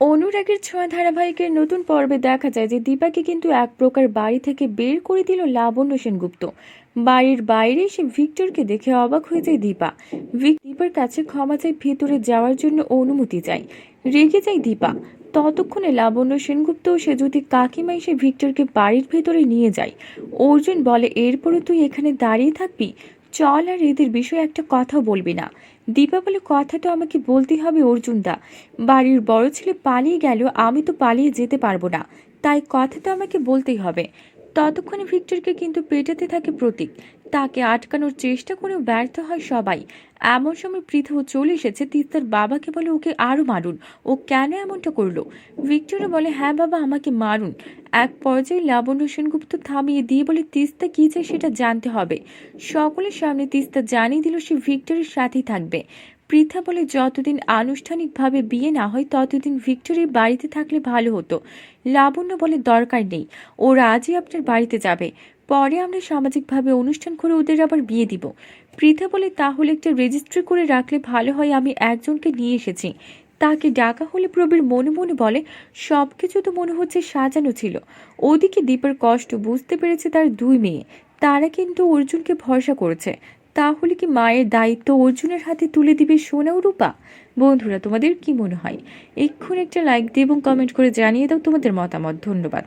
অনুরাগের ছোঁয়া ধারাবাহিকের নতুন পর্বে দেখা যায় যে দীপাকে কিন্তু এক প্রকার বাড়ি থেকে বের করে দিল লাবণ্য সেনগুপ্ত। বাড়ির বাইরে এসে ভিক্টরকে দেখে অবাক হয়ে যায় দীপা। দীপার কাছে ক্ষমা চাই, ভেতরে যাওয়ার জন্য অনুমতি চাই। রেগে যায় দীপা। ততক্ষণে লাবণ্য সেনগুপ্ত সে যদি কাকিমা এসে ভিক্টরকে বাড়ির ভেতরে নিয়ে যায়। অর্জুন বলে এরপরে তুই এখানে দাঁড়িয়ে থাকবি? চল আর এদের বিষয়ে একটা কথা বলবি না। দীপা কথা তো আমাকে বলতে হবে অর্জুন দা বাড়ির বড় ছেলে পালিয়ে গেল, আমি তো পালিয়ে যেতে পারব না। তাই কথা তো আমাকে বলতেই হবে। ততক্ষণে ভিক্টরকে কিন্তু পেটাতে থাকে প্রতীক। তাকে আটকানোর চেষ্টা করেও ব্যর্থ হয় সবাই। এমন সময় পৃথু চলে এসেছে তিস্তার বাবাকে বলে ওকে আরও মারুন। ও কেন এমনটা করল? ভিক্টরও বলে হ্যাঁ বাবা, আমাকে মারুন। এক পর্যায়ে লাবণ্য সেনগুপ্ত থামিয়ে দিয়ে বলে, তিস্তা কী চায় সেটা জানতে হবে। সকলের সামনে তিস্তা জানিয়ে দিল, সে ভিক্টরের সাথেই থাকবে। পৃথা বলে যতদিন আনুষ্ঠানিকভাবে বিয়ে না হয়, ততদিন ভিক্টরির বাড়িতে থাকলে ভালো হতো। লাবণ্য বলে দরকার নেই ওরা আজই আপনার বাড়িতে যাবে। পরে আমরা সামাজিকভাবে অনুষ্ঠান করে ওদের আবার বিয়ে দিব। পৃথা বলে তাহলে একটা রেজিস্ট্রি করে রাখলে ভালো হয়, আমি একজনকে নিয়ে এসেছি। তাকে ডাকা হলে প্রবীর মনে মনে বলে সব কিছু তো মনে হচ্ছে সাজানো ছিল। ওদিকে দীপের কষ্ট বুঝতে পেরেছে তার দুই মেয়ে। তারা কিন্তু অর্জুনকে ভরসা করেছে। তাহলে কি মায়ের দায়িত্ব অর্জুনের হাতে তুলে দিবে সোনাও রূপা? বন্ধুরা, তোমাদের কি মনে হয়? এক্ষুনি একটা লাইক দিয়ে এবং কমেন্ট করে জানিয়ে দাও তোমাদের মতামত। ধন্যবাদ।